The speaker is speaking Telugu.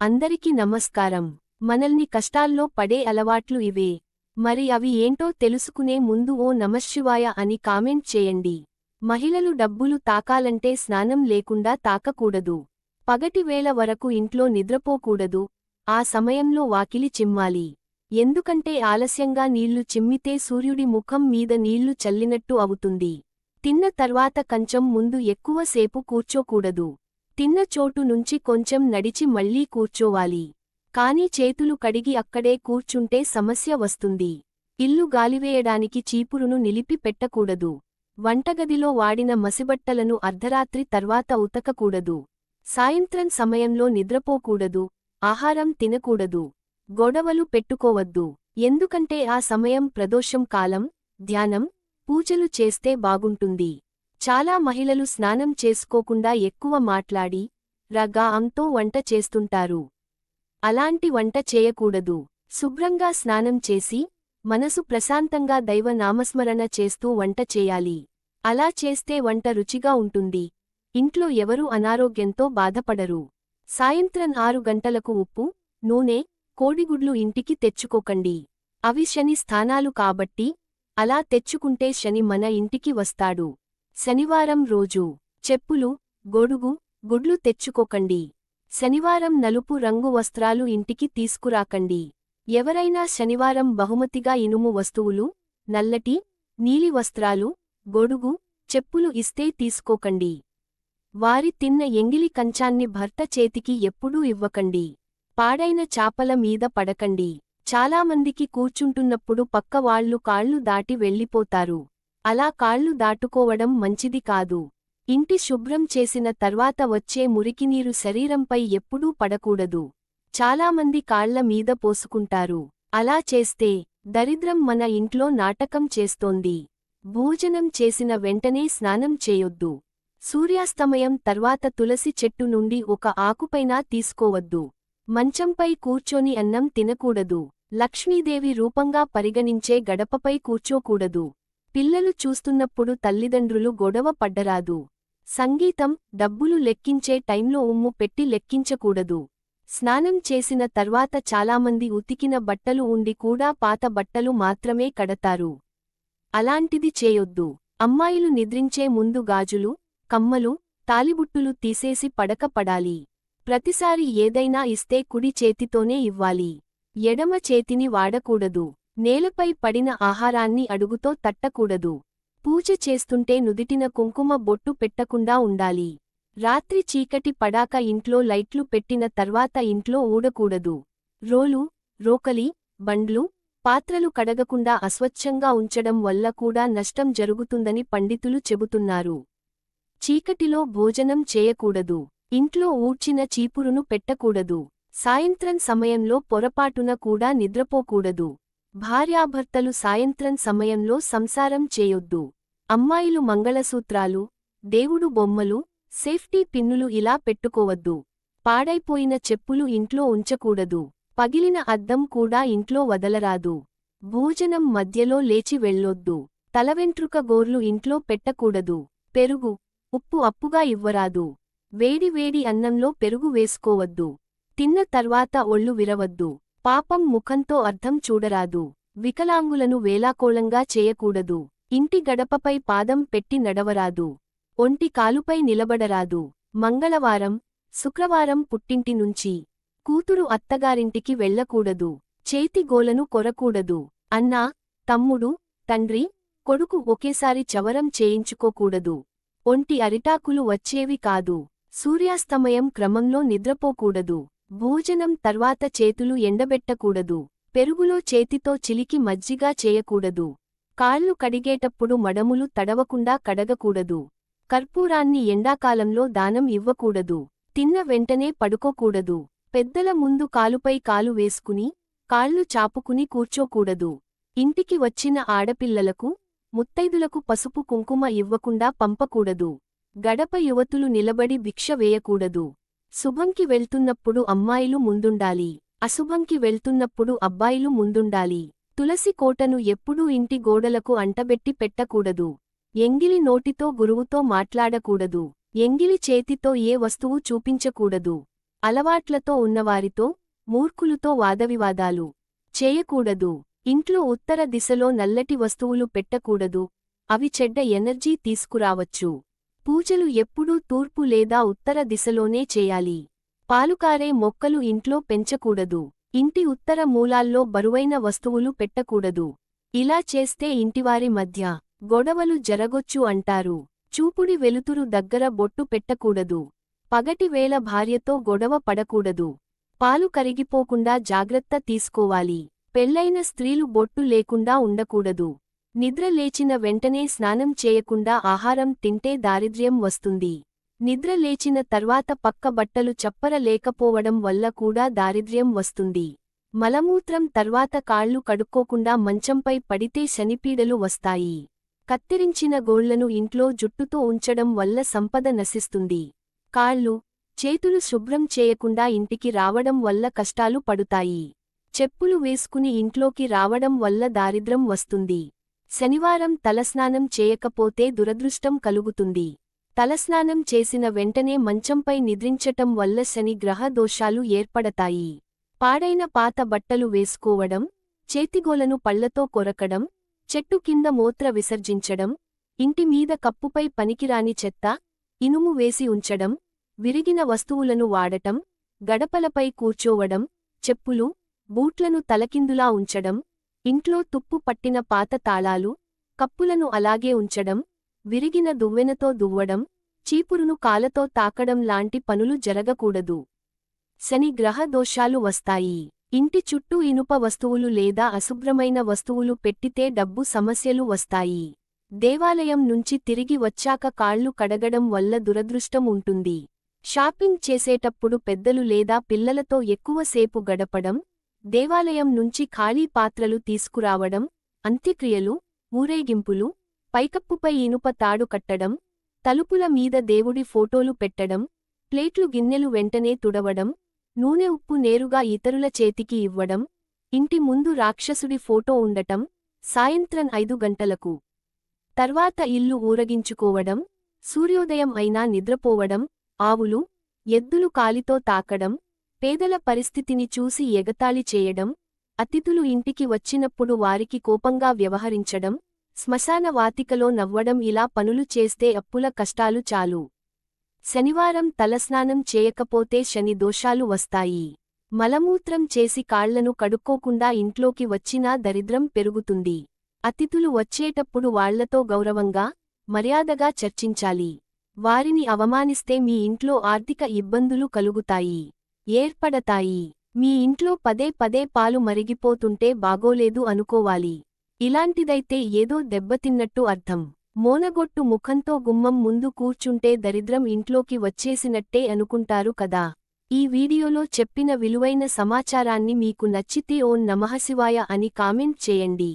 అందరికీ నమస్కారం. మనల్ని కష్టాల్లో పడే అలవాట్లు ఇవే. మరి అవి ఏంటో తెలుసుకునే ముందు ఓ నమశివాయ అని కామెంట్ చేయండి. మహిళలు డబ్బులు తాకాలంటే స్నానం లేకుండా తాకకూడదు. పగటివేళ వరకు ఇంట్లో నిద్రపోకూడదు. ఆ సమయంలో వాకిలి చిమ్మాలి. ఎందుకంటే ఆలస్యంగా నీళ్ళు చిమ్మితే సూర్యుడి ముఖం మీద నీళ్ళు చల్లినట్టు అవుతుంది. తిన్న తర్వాత కంచం ముందు ఎక్కువసేపు కూర్చోకూడదు. తిన్న చోటు నుంచి కొంచెం నడిచి మళ్ళీ కూర్చోవాలి. కాని చేతులు కడిగి అక్కడే కూర్చుంటే సమస్య వస్తుంది. ఇల్లు గాలివేయడానికి చీపురును నిలిపి పెట్టకూడదు. వంటగదిలో వాడిన మసిబట్టలను అర్ధరాత్రి తర్వాత ఉతకకూడదు. సాయంత్రం సమయంలో నిద్రపోకూడదు. ఆహారం తినకూడదు. గొడవలు పెట్టుకోవద్దు. ఎందుకంటే ఆ సమయం ప్రదోషం కాలం ధ్యానం పూజలు చేస్తే బాగుంటుంది. చాలా మహిళలు స్నానం చేసుకోకుండా ఎక్కువ మాట్లాడి రగా అంతో వంట చేస్తుంటారు. అలాంటి వంట చేయకూడదు. శుభ్రంగా స్నానం చేసి మనసు ప్రశాంతంగా దైవ నామస్మరణ చేస్తూ వంట చేయాలి. అలా చేస్తే వంట రుచిగా ఉంటుంది. ఇంట్లో ఎవరూ అనారోగ్యంతో బాధపడరు. సాయంత్రం ఆరు గంటలకు ఉప్పు నూనె కోడిగుడ్లు ఇంటికి తెచ్చుకోకండి. అవి శని స్థానాలు కాబట్టి అలా తెచ్చుకుంటే శని మన ఇంటికి వస్తాడు. శనివారం రోజు చెప్పులు గొడుగు గుడ్లు తెచ్చుకోకండి. శనివారం నలుపు రంగు వస్త్రాలు ఇంటికి తీసుకురాకండి. ఎవరైనా శనివారం బహుమతిగా ఇనుము వస్తువులు నల్లటి నీలి వస్త్రాలు గొడుగు చెప్పులు ఇస్తే తీసుకోకండి. వారి తిన్న ఎంగిలి కంచాన్ని భర్త చేతికి ఎప్పుడూ ఇవ్వకండి. పాడైన చాపల మీద పడకండి. చాలామందికి కూర్చుంటున్నప్పుడు పక్కవాళ్ళు కాళ్ళు దాటి వెళ్ళిపోతారు. అలా కాళ్ళు దాటుకోవడం మంచిది కాదు. ఇంటి శుభ్రం చేసిన తర్వాత వచ్చే మురికినీరు శరీరంపై ఎప్పుడూ పడకూడదు. చాలామంది కాళ్ళ మీద పోసుకుంటారు. అలా చేస్తే దరిద్రం మన ఇంట్లో నాటకం చేస్తోంది. భోజనం చేసిన వెంటనే స్నానం చేయొద్దు. సూర్యాస్తమయం తర్వాత తులసి చెట్టు నుండి ఒక ఆకుపైనా తీసుకోవద్దు. మంచంపై కూర్చొని అన్నం తినకూడదు. లక్ష్మీదేవి రూపంగా పరిగణించే గడపపై కూర్చోకూడదు. పిల్లలు చూస్తున్నప్పుడు తల్లిదండ్రులు గొడవ పడ్డరాదు. సంగీతం డబ్బులు లెక్కించే టైంలో ఉమ్ము పెట్టి లెక్కించకూడదు. స్నానం చేసిన తర్వాత చాలామంది ఉతికిన బట్టలు ఉండి కూడా పాత బట్టలు మాత్రమే కడతారు. అలాంటిది చేయొద్దు. అమ్మాయిలు నిద్రించే ముందు గాజులు కమ్మలు తాలిబుట్టులు తీసేసి పడక పడాలి. ప్రతిసారి ఏదైనా ఇస్తే కుడి చేతితోనే ఇవ్వాలి. ఎడమ చేతిని వాడకూడదు. నేలపై పడిన ఆహారాన్ని అడుగుతో తట్టకూడదు. పూజ చేస్తుంటే నుదిటిన కుంకుమ బొట్టు పెట్టకుండా ఉండాలి. రాత్రి చీకటి పడాక ఇంట్లో లైట్లు పెట్టిన తర్వాత ఇంట్లో ఊడకూడదు. రోలు రోకలి బండ్లు పాత్రలు కడగకుండా అస్వచ్ఛంగా ఉంచడం వల్ల కూడా నష్టం జరుగుతుందని పండితులు చెబుతున్నారు. చీకటిలో భోజనం చేయకూడదు. ఇంట్లో ఊడ్చిన చీపురును పెట్టకూడదు. సాయంత్రం సమయంలో పొరపాటున కూడా నిద్రపోకూడదు. భార్యాభర్తలు సాయంత్రం సమయంలో సంసారం చేయొద్దు. అమ్మాయిలు మంగళసూత్రాలు దేవుడు బొమ్మలు సేఫ్టీ పిన్నులు ఇలా పెట్టుకోవద్దు. పాడైపోయిన చెప్పులు ఇంట్లో ఉంచకూడదు. పగిలిన అద్దం కూడా ఇంట్లో వదలరాదు. భోజనం మధ్యలో లేచి వెళ్ళొద్దు. తలవెంట్రుక గోర్లు ఇంట్లో పెట్టకూడదు. పెరుగు ఉప్పు అప్పుగా ఇవ్వరాదు. వేడి వేడి అన్నంలో పెరుగు వేసుకోవద్దు. తిన్న తర్వాత ఒళ్ళు విరవద్దు. పాపం ముఖంతో అర్థం చూడరాదు. వికలాంగులను వేలాకోళంగా చేయకూడదు. ఇంటి గడపపై పాదం పెట్టి నడవరాదు. ఒంటి కాలుపై నిలబడరాదు. మంగళవారం శుక్రవారం పుట్టింటి నుంచి కూతురు అత్తగారింటికి వెళ్ళకూడదు. చేతిగోలను కొరకూడదు. అన్నా తమ్ముడు తండ్రి కొడుకు ఒకేసారి చవరం చేయించుకోకూడదు. ఒంటి అరిటాకులు వచ్చేవి కాదు. సూర్యాస్తమయం క్రమంలో నిద్రపోకూడదు. భోజనం తర్వాత చేతులు ఎండబెట్టకూడదు. పెరుగులో చేతితో చిలికి మజ్జిగా చేయకూడదు. కాళ్ళు కడిగేటప్పుడు మడములు తడవకుండా కడగకూడదు. కర్పూరాన్ని ఎండాకాలంలో దానం ఇవ్వకూడదు. తిన్న వెంటనే పడుకోకూడదు. పెద్దల ముందు కాలుపై కాలు వేసుకుని కాళ్ళు చాపుకుని కూర్చోకూడదు. ఇంటికి వచ్చిన ఆడపిల్లలకు ముత్తైదులకు పసుపు కుంకుమ ఇవ్వకుండా పంపకూడదు. గడప యువతులు నిలబడి భిక్ష వేయకూడదు. శుభంకి వెళ్తున్నప్పుడు అమ్మాయిలు ముందుండాలి. అశుభంకి వెళ్తున్నప్పుడు అబ్బాయిలు ముందుండాలి. తులసి కోటను ఎప్పుడూ ఇంటి గోడలకు అంటబెట్టి పెట్టకూడదు. ఎంగిలి నోటితో గురువుతో మాట్లాడకూడదు. ఎంగిలి చేతితో ఏ వస్తువు చూపించకూడదు. అలవాట్లతో ఉన్నవారితో మూర్ఖులుతో వాదవివాదాలు చేయకూడదు. ఇంట్లో ఉత్తర దిశలో నల్లటి వస్తువులు పెట్టకూడదు. అవి చెడ్డ ఎనర్జీ తీసుకురావచ్చు. పూజలు ఎప్పుడూ తూర్పు లేదా ఉత్తర దిశలోనే చేయాలి. పాలుకారే మొక్కలు ఇంట్లో పెంచకూడదు. ఇంటి ఉత్తర మూలాల్లో బరువైన వస్తువులు పెట్టకూడదు. ఇలా చేస్తే ఇంటివారి మధ్య గొడవలు జరగొచ్చు అంటారు. చూపుడి వెలుతురు దగ్గర బొట్టు పెట్టకూడదు. పగటివేళ భార్యతో గొడవ పడకూడదు. పాలు కరిగిపోకుండా జాగ్రత్త తీసుకోవాలి. పెళ్ళైన స్త్రీలు బొట్టు లేకుండా ఉండకూడదు. నిద్ర లేచిన వెంటనే స్నానం చేయకుండా ఆహారం తింటే దారిద్ర్యం వస్తుంది. నిద్ర లేచిన తర్వాత పక్క బట్టలు చప్పర లేకపోవడం వల్ల కూడా దారిద్ర్యం వస్తుంది. మలమూత్రం తర్వాత కాళ్ళు కడుక్కోకుండా మంచంపై పడితే శనిపీడలు వస్తాయి. కత్తిరించిన గోళ్ళను ఇంట్లో జుట్టుతో ఉంచడం వల్ల సంపద నశిస్తుంది. కాళ్ళు చేతులు శుభ్రం చేయకుండా ఇంటికి రావడం వల్ల కష్టాలు పడుతాయి. చెప్పులు వేసుకుని ఇంట్లోకి రావడం వల్ల దారిద్రం వస్తుంది. శనివారం తలస్నానం చేయకపోతే దురదృష్టం కలుగుతుంది. తలస్నానం చేసిన వెంటనే మంచంపై నిద్రించటం వల్ల శని గ్రహ దోషాలు ఏర్పడతాయి. పాడైన పాత బట్టలు వేసుకోవడం చేతిగోలను పళ్ళతో కొరకడం చెట్టు కింద మూత్ర విసర్జించడం ఇంటి మీద కప్పుపై పనికిరాని చెత్త ఇనుము వేసి ఉంచడం విరిగిన వస్తువులను వాడటం గడపలపై కూర్చోవడం చెప్పులు బూట్లను తలకిందులా ఉంచడం ఇంట్లో తుప్పు పట్టిన పాత తాళాలు కప్పులను అలాగే ఉంచడం విరిగిన దువ్వెనతో దువ్వడం చీపురును కాలతో తాకడం లాంటి పనులు జరగకూడదు. శని గ్రహ దోషాలు వస్తాయి. ఇంటి చుట్టూ ఇనుప వస్తువులు లేదా అశుభ్రమైన వస్తువులు పెట్టితే డబ్బు సమస్యలు వస్తాయి. దేవాలయం నుంచి తిరిగి వచ్చాక కాళ్ళు కడగడం వల్ల దురదృష్టం ఉంటుంది. షాపింగ్ చేసేటప్పుడు పెద్దలు లేదా పిల్లలతో ఎక్కువసేపు గడపడం దేవాలయం నుంచి ఖాళీ పాత్రలు తీసుకురావడం అంత్యక్రియలు ఊరేగింపులు పైకప్పుపై ఇనుప తాడు కట్టడం తలుపుల మీద దేవుడి ఫోటోలు పెట్టడం ప్లేట్లు గిన్నెలు వెంటనే తుడవడం నూనె ఉప్పు నేరుగా ఇతరుల చేతికి ఇవ్వడం ఇంటి ముందు రాక్షసుడి ఫోటో ఉండటం సాయంత్రం ఐదు గంటలకు. తర్వాత ఇల్లు ఊరగించుకోవడం సూర్యోదయం అయినా నిద్రపోవడం ఆవులు ఎద్దులు కాలితో తాకడం పేదల పరిస్థితిని చూసి ఎగతాళి చేయడం అతిథులు ఇంటికి వచ్చినప్పుడు వారికి కోపంగా వ్యవహరించడం శ్మశాన వాతికలో నవ్వడం ఇలా పనులు చేస్తే అప్పుల కష్టాలు చాలు. శనివారం తలస్నానం చేయకపోతే శని దోషాలు వస్తాయి. మలమూత్రం చేసి కాళ్ళను కడుక్కోకుండా ఇంట్లోకి వచ్చినా దరిద్రం పెరుగుతుంది. అతిథులు వచ్చేటప్పుడు వాళ్ళతో గౌరవంగా మర్యాదగా చర్చించాలి. వారిని అవమానిస్తే మీ ఇంట్లో ఆర్థిక ఇబ్బందులు కలుగుతాయి. ఏర్పడతాయి. మీ ఇంట్లో పదే పదే పాలు మరిగిపోతుంటే బాగోలేదు అనుకోవాలి. ఇలాంటిదైతే ఏదో దెబ్బతిన్నట్టు అర్థం. మోనగొట్టు ముఖంతో గుమ్మం ముందు కూర్చుంటే దరిద్రం ఇంట్లోకి వచ్చేసినట్టే అనుకుంటారు కదా. ఈ వీడియోలో చెప్పిన విలువైన సమాచారాన్ని మీకు నచ్చితే ఓం నమఃశివాయ అని కామెంట్ చేయండి.